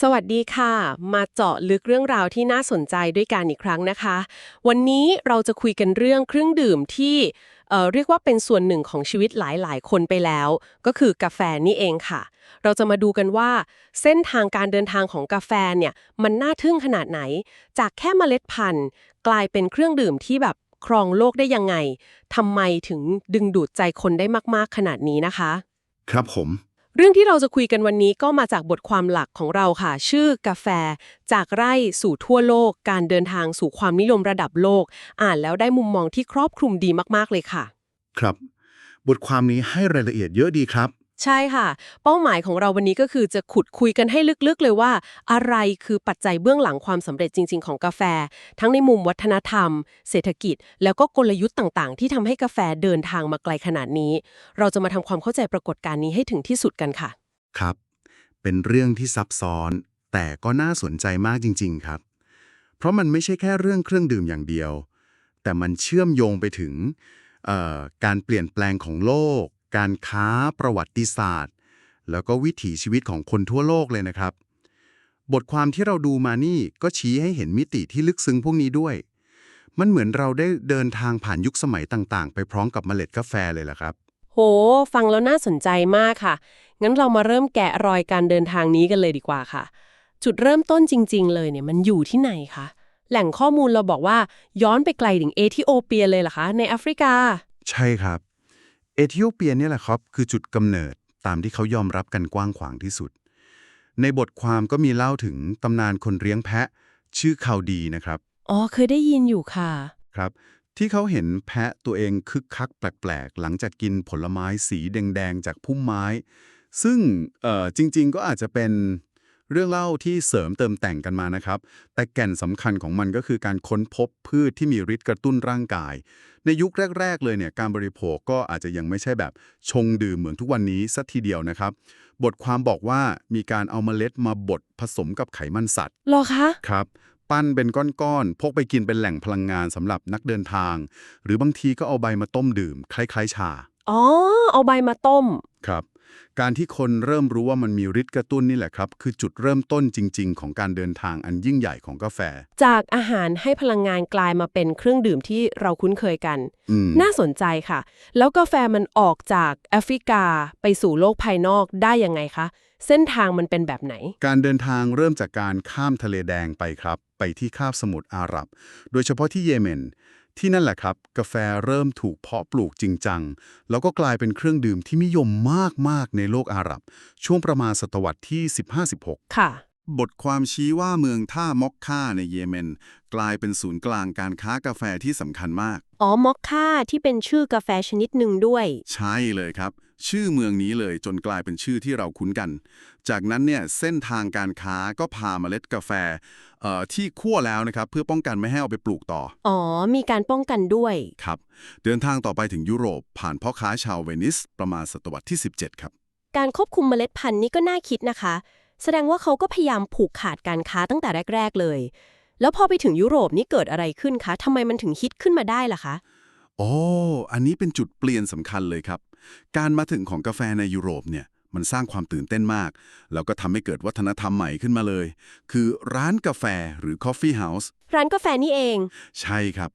สวัสดีค่ะ มาเจาะลึกเรื่องราวที่น่าสนใจด้วยกันอีกครั้งนะคะ วันนี้เราจะคุยกันเรื่องเครื่องดื่มที่เอ่อเรียกว่าเป็นส่วนหนึ่งของชีวิตหลายๆ คนไปแล้ว ก็คือกาแฟนี่เองค่ะ เราจะมาดูกันว่า เส้นทางการเดินทางของกาแฟเนี่ยมันน่าทึ่งขนาดไหน จากแค่เมล็ดพันธุ์ กลายเป็นเครื่องดื่มที่แบบครองโลกได้ยังไงทำไมถึงดึงดูดใจคนได้มากๆขนาดนี้นะคะ ครับผม เรื่องที่เราจะคุยกันวันนี้ก็มาจากบทความหลักของเราค่ะ ชื่อกาแฟ จากไร่สู่ทั่วโลก การเดินทางสู่ความนิยมระดับโลก อ่านแล้วได้มุมมองที่ครอบคลุมดีมากๆเลยค่ะ ครับ บทความนี้ให้รายละเอียดเยอะดีครับ ใช่ค่ะ เป้าหมายของเราวันนี้ก็คือจะขุดคุยกันให้ลึกๆเลยว่า อะไรคือปัจจัยเบื้องหลังความสำเร็จจริง ๆ ของกาแฟ ทั้งในมุมวัฒนธรรม เศรษฐกิจ แล้วก็กลยุทธ์ต่างๆ ที่ทำให้กาแฟเดินทางมาไกลขนาดนี้ เราจะมาทำความเข้าใจปรากฏการณ์นี้ให้ถึงที่สุดกันค่ะ ครับ เป็นเรื่องที่ซับซ้อน แต่ก็น่าสนใจมากจริง ๆ ครับ เพราะมันไม่ใช่แค่เรื่องเครื่องดื่มอย่างเดียว แต่มันเชื่อมโยงไปถึงการเปลี่ยนแปลงของโลก การค้าประวัติศาสตร์ แล้วก็วิถีชีวิตของคนทั่วโลกเลยนะครับ บทความที่เราดูมานี่ก็ชี้ให้เห็นมิติที่ลึกซึ้งพวกนี้ด้วย มันเหมือนเราได้เดินทางผ่านยุคสมัยต่างๆ ไปพร้อมกับเมล็ดกาแฟเลยล่ะครับ โห ฟังแล้วน่าสนใจมากค่ะ งั้นเรามาเริ่มแกะรอยการเดินทางนี้กันเลยดีกว่าค่ะ จุดเริ่มต้นจริง ๆ เลยเนี่ยมันอยู่ที่ไหนคะแหล่งข้อมูลเราบอกว่าย้อนไปไกลถึงเอธิโอเปียเลยเหรอคะ ในแอฟริกา ใช่ครับ เอธิโอเปียเนี่ยแหละครับ คือจุดกำเนิดตามที่เขายอมรับกันกว้างขวางที่สุด ในบทความก็มีเล่าถึงตำนานคนเลี้ยงแพะ ชื่อคาวดีนะครับ อ๋อ เคยได้ยินอยู่ค่ะ ครับ ที่เขาเห็นแพะตัวเองคึกคักแปลกๆ หลังจากกินผลไม้สีแดงๆ จากพุ่มไม้ ซึ่งเอ่อจริงๆก็อาจจะเป็น เรื่องเล่าที่เสริมเติมแต่งกันมานะครับ แต่แก่นสำคัญของมันก็คือการค้นพบพืชที่มีฤทธิ์กระตุ้นร่างกาย ในยุคแรก ๆ เลยเนี่ยการบริโภคก็อาจจะยังไม่ใช่แบบชงดื่มเหมือนทุกวันนี้สัทีเดียวนะครับ บทความบอกว่ามีการเอาเมล็ดมาบดผสมกับไขมันสัตว์รอคะครับปั้นเป็นก้อนๆพกไปกินเป็นแหล่งพลังงานสำหรับนักเดินทาง หรือบางทีก็เอาใบมาต้มดื่ม คล้ายๆชาอ๋อเอาใบมาต้มครับ การที่คนเริ่มรู้ว่ามันมีฤทธิ์กระตุ้นนี่แหละครับ คือจุดเริ่มต้นจริง ๆ ของการเดินทางอันยิ่งใหญ่ของกาแฟ จากอาหารให้พลังงานกลายมาเป็นเครื่องดื่มที่เราคุ้นเคยกัน อืม น่าสนใจค่ะ แล้วกาแฟมันออกจากแอฟริกาไปสู่โลกภายนอกได้ยังไงคะ เส้นทางมันเป็นแบบไหน การเดินทางเริ่มจากการข้ามทะเลแดงไปครับ ไปที่คาบสมุทรอาหรับ โดยเฉพาะที่เยเมน ที่นั่นแหละครับ กาแฟเริ่มถูกเพาะปลูกจริงจัง แล้วก็กลายเป็นเครื่องดื่มที่นิยมมาก ๆ ในโลกอาหรับ ช่วงประมาณศตวรรษที่ 15-16 ค่ะ บทความชี้ว่าเมืองท่ามอกค่าในเยเมน กลายเป็นศูนย์กลางการค้ากาแฟที่สำคัญมาก อ๋อ มอคค่าที่เป็นชื่อกาแฟชนิดหนึ่งด้วย ใช่เลยครับ ชื่อเมืองนี้เลยจนกลายเป็นชื่อที่เราคุ้นกัน จากนั้นเนี่ยเส้นทางการค้าก็พาเมล็ดกาแฟเอ่อที่คั่วแล้วนะครับเพื่อป้องกันไม่ให้เอาไปปลูกต่อ อ๋อ มีการป้องกันด้วย ครับ เดินทางต่อไปถึงยุโรปผ่านพ่อค้าชาวเวนิสประมาณศตวรรษที่ 17 ครับ การควบคุมเมล็ดพันธุ์นี่ก็น่าคิดนะคะ แสดงว่าเขาก็พยายามผูกขาดการค้าตั้งแต่แรก ๆ เลย แล้วพอไปถึงยุโรปนี่เกิดอะไรขึ้นคะทำไมมันถึงฮิตขึ้นมาได้ล่ะคะโอ้อันนี้เป็นจุดเปลี่ยนสำคัญเลยครับ การมาถึงของกาแฟในยุโรปเนี่ยมันสร้างความตื่นเต้นมาก แล้วก็ทำให้เกิดวัฒนธรรมใหม่ขึ้นมาเลย คือร้านกาแฟหรือ coffee house ร้านกาแฟนี่เอง ใช่ครับ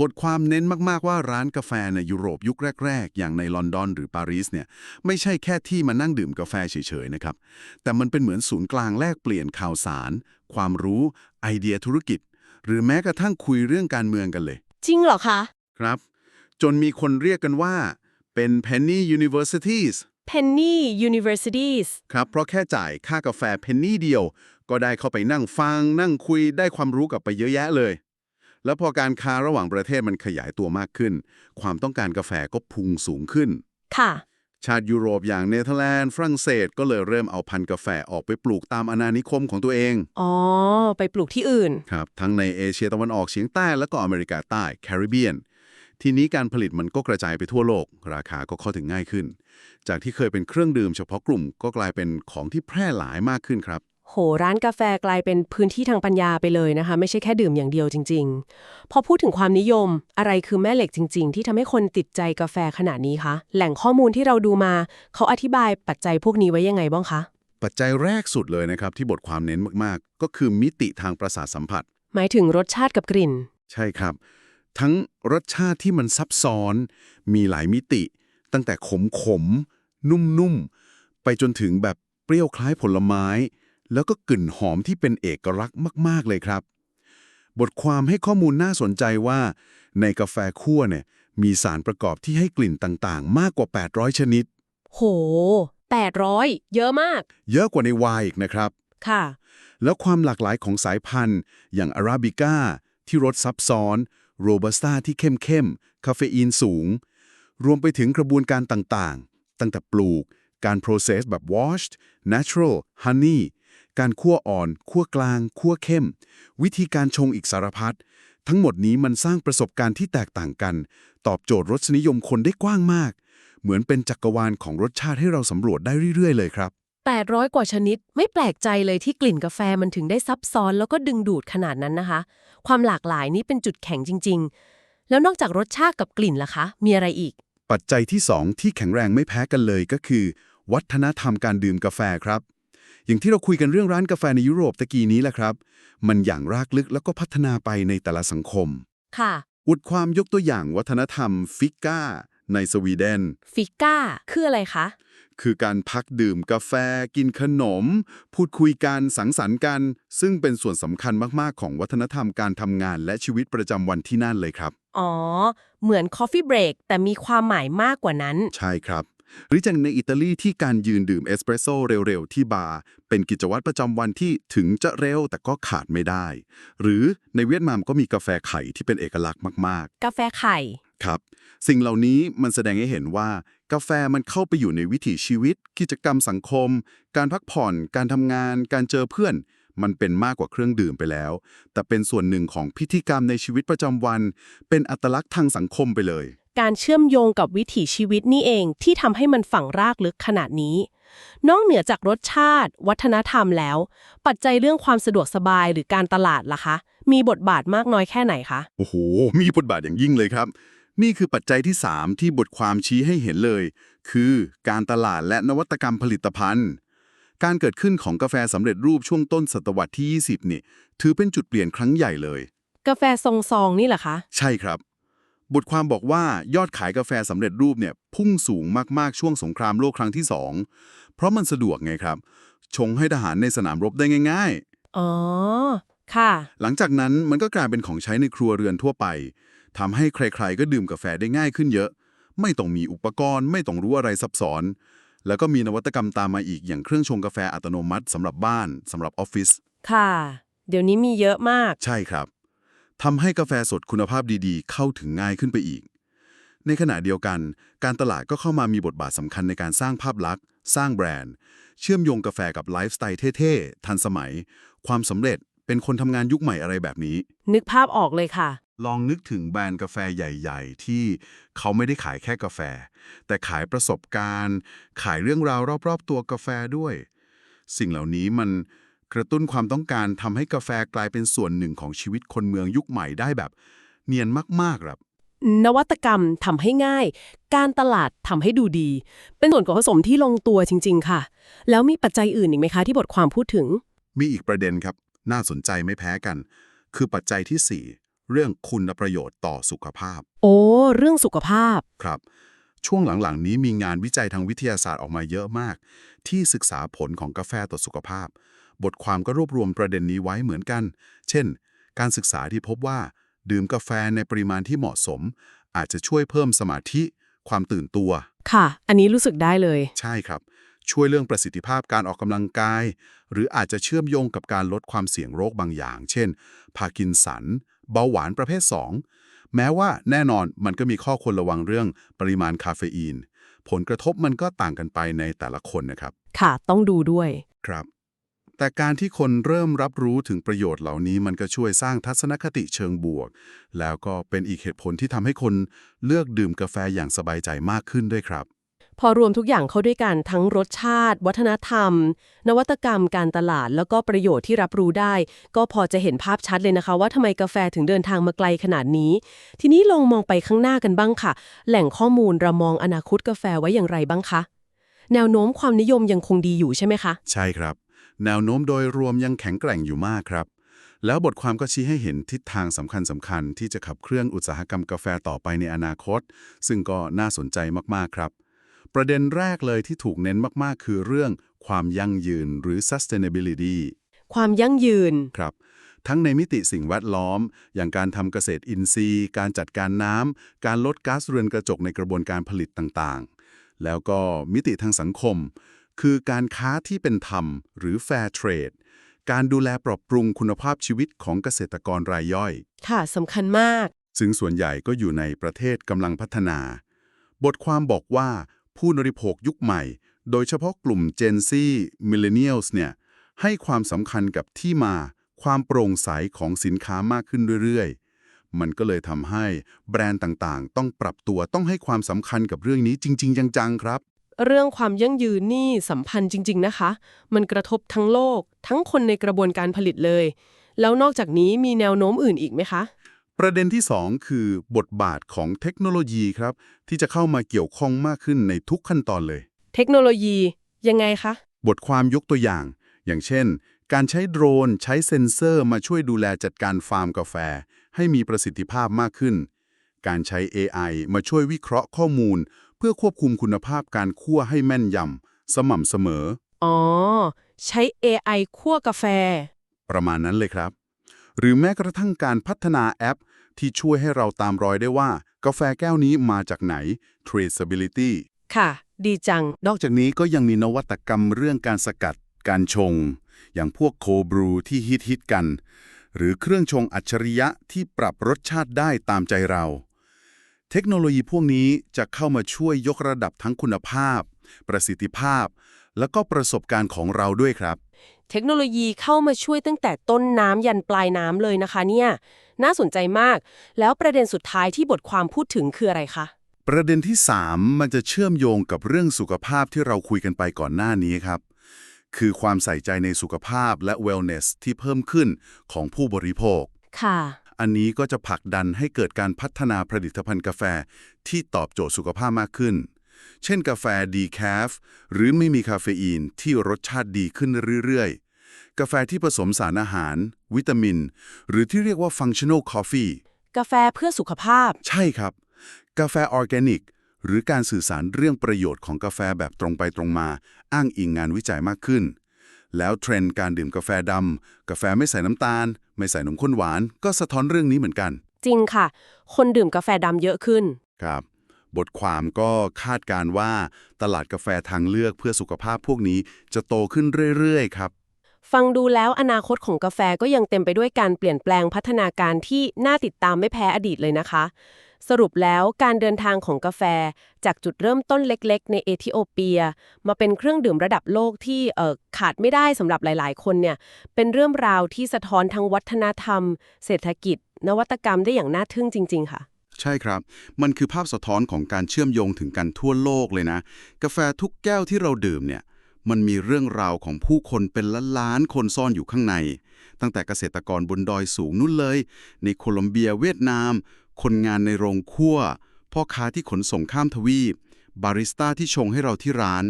บทความเน้นมาก ๆ ว่าร้านกาแฟในยุโรปยุคแรก ๆ อย่างในลอนดอนหรือปารีสเนี่ยไม่ใช่แค่ที่มานั่งดื่มกาแฟเฉย ๆ นะครับ แต่มันเป็นเหมือนศูนย์กลางแลกเปลี่ยนข่าวสาร ความรู้ไอเดียธุรกิจ หรือแม้กระทั่งคุยเรื่องการเมืองกันเลย จริงเหรอคะ ครับ จนมีคนเรียกกันว่า เป็น penny universities Penny Universities ครับ เพราะแค่จ่ายค่ากาแฟเพนนีเดียว ก็ได้เข้าไปนั่งฟัง นั่งคุยได้ความรู้กลับไปเยอะแยะเลย แล้วพอการค้าระหว่างประเทศมันขยายตัวมากขึ้น ความต้องการกาแฟก็พุ่งสูงขึ้น ค่ะ ชาติยุโรปอย่างเนเธอร์แลนด์ ฝรั่งเศสก็เลยเริ่มเอาพันธุ์กาแฟออกไปปลูกตามอาณานิคมของตัวเองอ๋อ ไปปลูกที่อื่น ครับ ทั้งในเอเชียตะวันออกเฉียงใต้แล้วก็อเมริกาใต้ แคริบเบียน ทีนี้การผลิตมันก็กระจายไปทั่วโลก ราคาก็เข้าถึงง่ายขึ้น จากที่เคยเป็นเครื่องดื่มเฉพาะกลุ่มก็กลายเป็นของที่แพร่หลายมากขึ้นครับ โห ร้านกาแฟกลายเป็นพื้นที่ทางปัญญาไปเลยนะคะ ไม่ใช่แค่ดื่มอย่างเดียวจริง ๆ พอพูดถึงความนิยม อะไรคือแม่เหล็กจริง ๆ ที่ทำให้คนติดใจกาแฟขนาดนี้คะ แหล่งข้อมูลที่เราดูมา เขาอธิบายปัจจัยพวกนี้ไว้ยังไงบ้างคะ ปัจจัยแรกสุดเลยนะครับที่บทความเน้นมากๆ ก็คือมิติทางประสาทสัมผัส หมายถึงรสชาติกับกลิ่น ใช่ครับ ทั้งรสชาติที่มันซับซ้อน มีหลายมิติ ตั้งแต่ขมขมๆนุ่มๆ ไปจนถึงแบบเปรี้ยวคล้ายผลไม้ แล้วก็กลิ่นหอมที่เป็นเอกลักษณ์มาก ๆ เลยครับ บทความให้ข้อมูลน่าสนใจว่า ในกาแฟคั่วเนี่ยมีสารประกอบที่ให้กลิ่นต่างๆ มากกว่า 800 ชนิด โห 800 เยอะมาก เยอะกว่าในไวน์อีกนะครับ ค่ะ แล้วความหลากหลายของสายพันธุ์ อย่างอาราบิก้าที่รสซับซ้อน โรบัสต้าที่เข้มเข้มๆ คาเฟอีนสูง รวมไปถึงกระบวนการต่างๆ ตั้งแต่ปลูก การ process แบบ washed natural honey การคั่วอ่อน คั่วกลาง คั่วเข้ม วิธีการชงอีกสารพัด ทั้งหมดนี้มันสร้างประสบการณ์ที่แตกต่างกัน ตอบโจทย์รสนิยมคนได้กว้างมาก เหมือนเป็นจักรวาลของรสชาติให้เราสำรวจได้เรื่อยๆ เลยครับ 800 กว่าชนิด ไม่แปลกใจเลยที่กลิ่นกาแฟมันถึงได้ซับซ้อนแล้วก็ดึงดูดขนาดนั้นนะคะ ความหลากหลายนี้เป็นจุดแข็งจริง ๆ แล้วนอกจากรสชาติกับกลิ่นล่ะคะ มีอะไรอีก ปัจจัยที่ 2 ที่แข็งแรงไม่แพ้กันเลยก็คือ วัฒนธรรมการดื่มกาแฟครับ อย่างที่เราคุยกันเรื่องร้านกาแฟในยุโรปตะกี้นี้แหละครับ มันอย่างรากลึกแล้วก็พัฒนาไปในแต่ละสังคม ค่ะ อุดความยกตัวอย่างวัฒนธรรมฟิกก้า ในสวีเดน ฟิก้า คืออะไรคะ คือการพักดื่มกาแฟกินขนม พูดคุยกันสังสรรค์กัน ซึ่งเป็นส่วนสำคัญมากๆ ของวัฒนธรรมการทำงานและชีวิตประจำวันที่นั่นเลยครับ อ๋อ เหมือน Coffee Break แต่มีความหมายมากกว่านั้น ใช่ครับ หรืออย่างในอิตาลีที่การยืนดื่มเอสเปรสโซ่เร็วๆ ที่บาร์เป็นกิจวัตรประจำวันที่ถึงจะเร็วแต่ก็ขาดไม่ได้ หรือในเวียดนามก็มีกาแฟไข่ที่เป็นเอกลักษณ์มากกาแฟไข่ๆ ครับ สิ่งเหล่านี้มันแสดงให้เห็นว่า กาแฟมันเข้าไปอยู่ในวิถีชีวิต กิจกรรมสังคม การพักผ่อน การทำงาน การเจอเพื่อน มันเป็นมากกว่าเครื่องดื่มไปแล้ว แต่เป็นส่วนหนึ่งของพิธีกรรมในชีวิตประจำวัน เป็นอัตลักษณ์ทางสังคมไปเลย การเชื่อมโยงกับวิถีชีวิตนี่เองที่ทำให้มันฝังรากลึกขนาดนี้ นอกเหนือจากรสชาติ วัฒนธรรมแล้ว ปัจจัยเรื่องความสะดวกสบายหรือการตลาดล่ะคะมีบทบาทมากน้อยแค่ไหนคะ โอ้โห มีบทบาทอย่างยิ่งเลยครับ นี่คือปัจจัยที่ 3 ที่บทความชี้ให้เห็นเลย คือการตลาดและนวัตกรรมผลิตภัณฑ์ การเกิดขึ้นของกาแฟสำเร็จรูปช่วงต้นศตวรรษที่ 20 นี่ ถือเป็นจุดเปลี่ยนครั้งใหญ่เลย กาแฟทรงซองนี่เหรอคะ ใช่ครับ บทความบอกว่ายอดขายกาแฟสำเร็จรูปเนี่ยพุ่งสูงมากๆช่วงสงครามโลกครั้งที่ 2 เพราะมันสะดวกไงครับ ชงให้ทหารในสนามรบได้ง่ายอ๋อ ค่ะๆหลังจากนั้นมันก็กลายเป็นของใช้ในครัวเรือนทั่วไป ทำให้ใครๆ ก็ดื่มกาแฟได้ง่ายขึ้นเยอะ ไม่ต้องมีอุปกรณ์ ไม่ต้องรู้อะไรซับซ้อน แล้วก็มีนวัตกรรมตามมาอีกอย่างเครื่องชงกาแฟอัตโนมัติสำหรับบ้านสำหรับออฟฟิศค่ะ เดี๋ยวนี้มีเยอะมาก ใช่ครับทำให้กาแฟสดคุณภาพดีๆ เข้าถึงง่ายขึ้นไปอีก ในขณะเดียวกัน การตลาดก็เข้ามามีบทบาทสำคัญในการสร้างภาพลักษณ์ สร้างแบรนด์ เชื่อมโยงกาแฟกับไลฟ์สไตล์เท่ๆทันสมัย ความสำเร็จเป็นคนทำงานยุคใหม่อะไรแบบนี้ นึกภาพออกเลยค่ะ ลองนึกถึงแบรนด์กาแฟใหญ่ ๆ ที่เขาไม่ได้ขายแค่กาแฟ แต่ขายประสบการณ์ ขายเรื่องราวรอบ ๆ ตัวกาแฟด้วย สิ่งเหล่านี้มันกระตุ้นความต้องการทำให้กาแฟกลายเป็นส่วนหนึ่งของชีวิตคนเมืองยุคใหม่ได้แบบ เนียนมากๆครับ นวัตกรรมทำให้ง่าย การตลาดทำให้ดูดี เป็นส่วนผสมที่ลงตัวจริง ๆ ค่ะ แล้วมีปัจจัยอื่นอีกไหมคะที่บทความพูดถึง มีอีกประเด็นครับ น่าสนใจไม่แพ้กัน คือปัจจัยที่4 เรื่องคุณประโยชน์ต่อสุขภาพ โอ้ เรื่องสุขภาพ ครับ ช่วงหลังๆ นี้มีงานวิจัยทางวิทยาศาสตร์ออกมาเยอะมาก ที่ศึกษาผลของกาแฟต่อสุขภาพ บทความก็รวบรวมประเด็นนี้ไว้เหมือนกัน เช่น การศึกษาที่พบว่า ดื่มกาแฟในปริมาณที่เหมาะสม อาจจะช่วยเพิ่มสมาธิ ความตื่นตัว ค่ะ อันนี้รู้สึกได้เลย ใช่ครับ ช่วยเรื่องประสิทธิภาพการออกกำลังกาย หรืออาจจะเชื่อมโยงกับการลดความเสี่ยงโรคบางอย่าง เช่นพาร์กินสัน เบาหวานประเภท 2 แม้ว่าแน่นอนมันก็มีข้อควรระวังเรื่องปริมาณคาเฟอีน ผลกระทบมันก็ต่างกันไปในแต่ละคนนะครับ ค่ะ ต้องดูด้วย ครับ แต่การที่คนเริ่มรับรู้ถึงประโยชน์เหล่านี้ มันก็ช่วยสร้างทัศนคติเชิงบวก แล้วก็เป็นอีกเหตุผลที่ทำให้คนเลือกดื่มกาแฟอย่างสบายใจมากขึ้นด้วยครับ พอรวมทุกอย่างเข้าด้วยกันทั้งรสชาติ วัฒนธรรม นวัตกรรมการตลาด แล้วก็ประโยชน์ที่รับรู้ได้ ก็พอจะเห็นภาพชัดเลยนะคะ ว่าทำไมกาแฟถึงเดินทางมาไกลขนาดนี้ ทีนี้ลองมองไปข้างหน้ากันบ้างค่ะ แหล่งข้อมูลเรามองอนาคตกาแฟไว้อย่างไรบ้างคะแนวโน้มความนิยมยังคงดีอยู่ใช่ไหมคะ ใช่ครับ แนวโน้มโดยรวมยังแข็งแกร่งอยู่มากครับ แล้วบทความก็ชี้ให้เห็นทิศทางสำคัญสำคัญที่จะขับเคลื่อนอุตสาหกรรมกาแฟต่อไปในอนาคต ซึ่งก็น่าสนใจมากๆครับ ประเด็นแรกเลยที่ถูกเน้นมากๆ คือเรื่องความยั่งยืนหรือ sustainability ความยั่งยืน ครับ ทั้งในมิติสิ่งแวดล้อม อย่างการทำเกษตรอินทรีย์ การจัดการน้ำ การลดก๊าซเรือนกระจกในกระบวนการผลิตต่างๆ แล้วก็มิติทางสังคม คือการค้าที่เป็นธรรม หรือ fair trade การดูแลปรับปรุงคุณภาพชีวิตของเกษตรกรรายย่อย ค่ะสำคัญมาก ซึ่งส่วนใหญ่ก็อยู่ในประเทศกำลังพัฒนา บทความบอกว่า ผู้บริโภคยุคใหม่ โดยเฉพาะกลุ่ม Gen Z Millennials เนี่ยให้ความสำคัญกับที่มาความโปร่งใสของสินค้ามากขึ้นเรื่อยๆ มันก็เลยทำให้แบรนด์ต่างๆ ต้องปรับตัวต้องให้ความสำคัญกับเรื่องนี้จริง ๆ จังๆ ครับ เรื่องความยั่งยืนนี่สัมพันธ์จริง ๆ นะคะ มันกระทบทั้งโลก ทั้งคนในกระบวนการผลิตเลย แล้วนอกจากนี้มีแนวโน้มอื่นอีกไหมคะ ประเด็นที่ 2 คือบทบาทของเทคโนโลยีครับ ที่จะเข้ามาเกี่ยวข้องมากขึ้นในทุกขั้นตอนเลย เทคโนโลยียังไงคะ บทความยกตัวอย่าง อย่างเช่น การใช้โดรนใช้เซ็นเซอร์มาช่วยดูแลจัดการฟาร์มกาแฟ ให้มีประสิทธิภาพมากขึ้น การใช้ AI มาช่วยวิเคราะห์ข้อมูล เพื่อควบคุมคุณภาพการคั่วให้แม่นยำสม่ำเสมอ อ๋อ ใช้ AI คั่วกาแฟ ประมาณนั้นเลยครับ หรือแม้กระทั่งการพัฒนาแอป ที่ช่วยให้เราตามรอยได้ว่า กาแฟแก้วนี้มาจากไหน traceability ค่ะ ดีจัง นอกจากนี้ก็ยังมีนวัตกรรมเรื่องการสกัด การชง อย่างพวกโคบรูที่ฮิตฮิตๆกัน หรือเครื่องชงอัจฉริยะที่ปรับรสชาติได้ตามใจเรา เทคโนโลยีพวกนี้จะเข้ามาช่วยยกระดับทั้งคุณภาพ ประสิทธิภาพ แล้วก็ประสบการณ์ของเราด้วยครับ เทคโนโลยีเข้ามาช่วยตั้งแต่ต้นน้ำยันปลายน้ำเลยนะคะเนี่ย น่าสนใจมาก แล้วประเด็นสุดท้ายที่บทความพูดถึงคืออะไรคะ ประเด็นที่ 3 มันจะเชื่อมโยงกับเรื่องสุขภาพที่เราคุยกันไปก่อนหน้านี้ครับ คือความใส่ใจในสุขภาพและ wellness ที่เพิ่มขึ้นของผู้บริโภค ค่ะ อันนี้ก็จะผลักดันให้เกิดการพัฒนาผลิตภัณฑ์กาแฟที่ตอบโจทย์สุขภาพมากขึ้นเช่นกาแฟดีแคฟหรือไม่มีคาเฟอีนที่รสชาติดีขึ้นเรื่อยๆ กาแฟที่ผสมสารอาหาร วิตามิน หรือที่เรียกว่า functional coffee กาแฟเพื่อสุขภาพ ใช่ครับ กาแฟออร์แกนิก หรือการสื่อสารเรื่องประโยชน์ของกาแฟแบบตรงไปตรงมา อ้างอิงงานวิจัยมากขึ้น แล้วเทรนด์การดื่มกาแฟดำกาแฟไม่ใส่น้ำตาล ไม่ใส่นมข้นหวาน ก็สะท้อนเรื่องนี้เหมือนกัน จริงค่ะ คนดื่มกาแฟดำเยอะขึ้น ครับ บทความก็คาดการณ์ว่า ตลาดกาแฟทางเลือกเพื่อสุขภาพพวกนี้จะโตขึ้นเรื่อยๆ ครับ ฟังดูแล้วอนาคตของกาแฟก็ยังเต็มไปด้วยการเปลี่ยนแปลงพัฒนาการที่น่าติดตามไม่แพ้อดีตเลยนะคะ สรุปแล้วการเดินทางของกาแฟ จากจุดเริ่มต้นเล็กๆ ในเอธิโอเปีย มาเป็นเครื่องดื่มระดับโลกที่ขาดไม่ได้สำหรับหลายๆ คนเนี่ยเป็นเรื่องราวที่สะท้อนทั้งวัฒนธรรม เศรษฐกิจ นวัตกรรมได้อย่างน่าทึ่งจริง ๆ ค่ะใช่ครับ มันคือภาพสะท้อนของการเชื่อมโยงถึงกันทั่วโลกเลยนะ กาแฟทุกแก้วที่เราดื่มเนี่ย มันมีเรื่องราวของผู้คนเป็นล้านๆคนซ่อนอยู่ข้างใน ตั้งแต่เกษตรกรบนดอยสูงนู่นเลย ในโคลอมเบียเวียดนาม คนงานในโรงคั่ว พ่อค้าที่ขนส่งข้ามทวีป บาริสต้าที่ชงให้เราที่ร้าน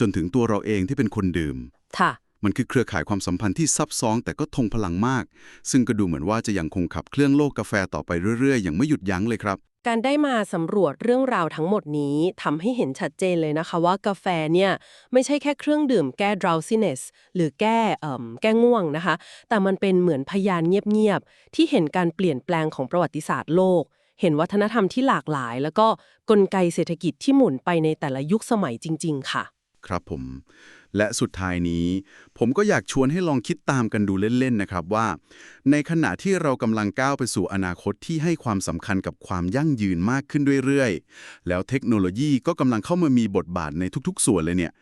จนถึงตัวเราเองที่เป็นคนดื่ม ค่ะ มันคือเครือข่ายความสัมพันธ์ที่ซับซ้อนแต่ก็ทงพลังมาก ซึ่งก็ดูเหมือนว่าจะยังคงขับเคลื่อนโลกกาแฟต่อไปเรื่อยๆ อย่างไม่หยุดยั้งเลยครับ การได้มาสำรวจเรื่องราวทั้งหมดนี้ทำให้เห็นชัดเจนเลยนะคะว่ากาแฟเนี่ยไม่ใช่แค่เครื่องดื่มแก้ drowsiness หรือแก้เอ่มแก้ง่วงนะคะ แต่มันเป็นเหมือนพยานเงียบๆ ที่เห็นการเปลี่ยนแปลงของประวัติศาสตร์โลก เห็นวัฒนธรรมที่หลากหลาย แล้วก็กลไกเศรษฐกิจที่หมุนไปในแต่ละยุคสมัยจริง ๆ ค่ะ ครับผม และสุดท้ายนี้ ผมก็อยากชวนให้ลองคิดตามกันดูเล่นๆนะครับว่า ในขณะที่เรากำลังก้าวไปสู่อนาคตที่ให้ความสำคัญกับความยั่งยืนมากขึ้นเรื่อยๆ แล้วเทคโนโลยีก็กำลังเข้ามามีบทบาทในทุกๆ ส่วนเลยเนี่ย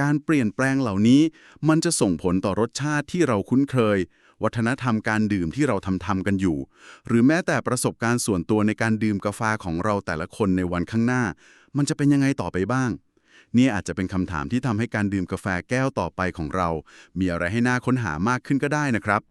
การเปลี่ยนแปลงเหล่านี้ มันจะส่งผลต่อรสชาติที่เราคุ้นเคย วัฒนธรรมการดื่มที่เราทำทำกันอยู่ หรือแม้แต่ประสบการณ์ส่วนตัวในการดื่มกาแฟของเราแต่ละคนในวันข้างหน้า มันจะเป็นยังไงต่อไปบ้าง นี่อาจจะเป็นคำถามที่ทำให้การดื่มกาแฟแก้วต่อไปของเรา มีอะไรให้น่าค้นหามากขึ้นก็ได้นะครับ